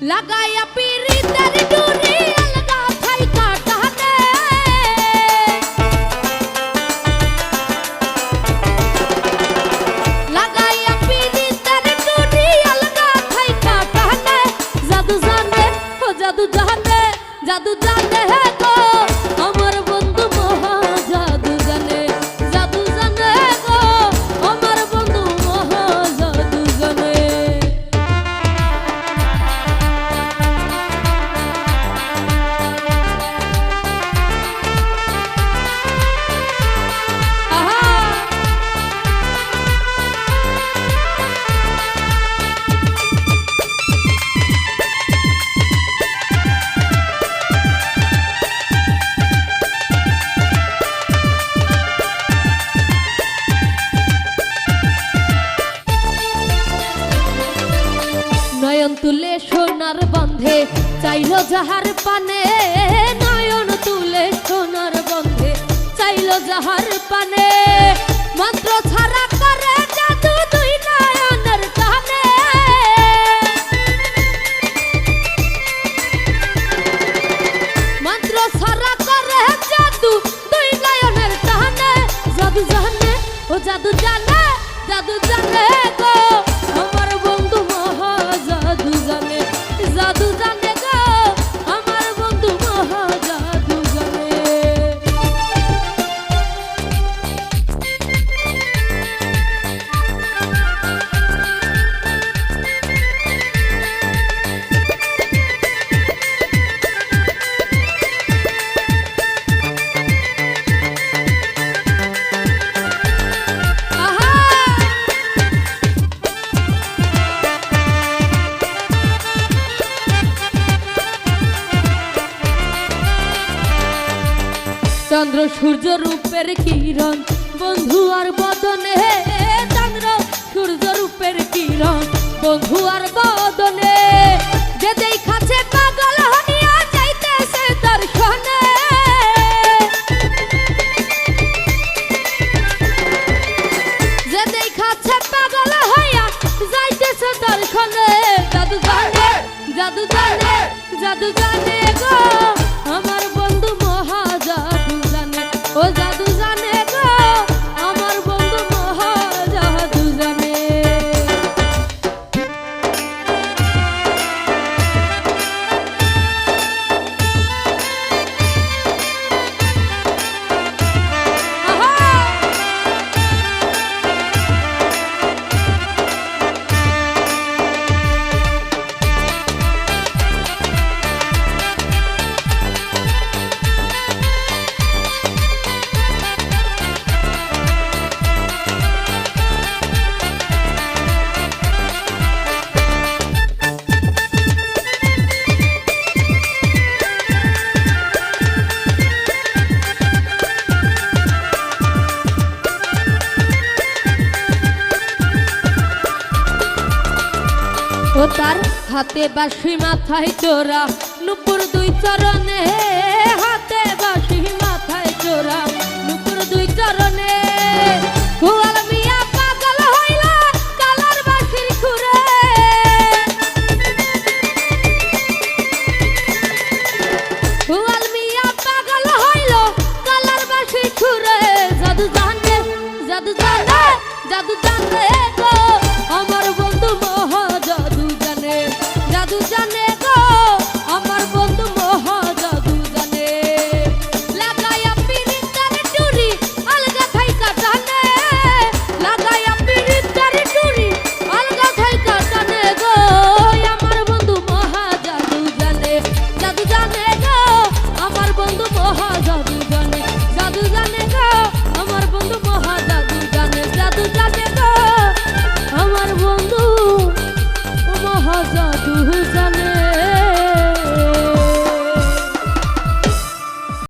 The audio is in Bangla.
লাগাইয়া পিরিতের ডুরি আলগা থাইকা টানে লাগাইয়া পিরিতের ডুরি আলগা থাইকা টানে জাদু জানে ও জাদু জানে জাদু জানে হে গো আমার সোনার বন্ধে, চাইল যাহার পানে, নয়ন তুলে সোনার বন্ধে। চাইল যাহার পানে, মন্ত্র ছাড়া করে জাদু দুই নয়নের টানে। মন্ত্র ছাড়া জাদু জানে জাদু জানে গো। চন্দ্র সূর্য রূপের কিরণ। বন্ধু আর বদনে চন্দ্র সূর্য রূপের কিরণ। বন্ধু আর ও তার হাতে বাসি মাথায় চোরা নুপুর দুই চরণে।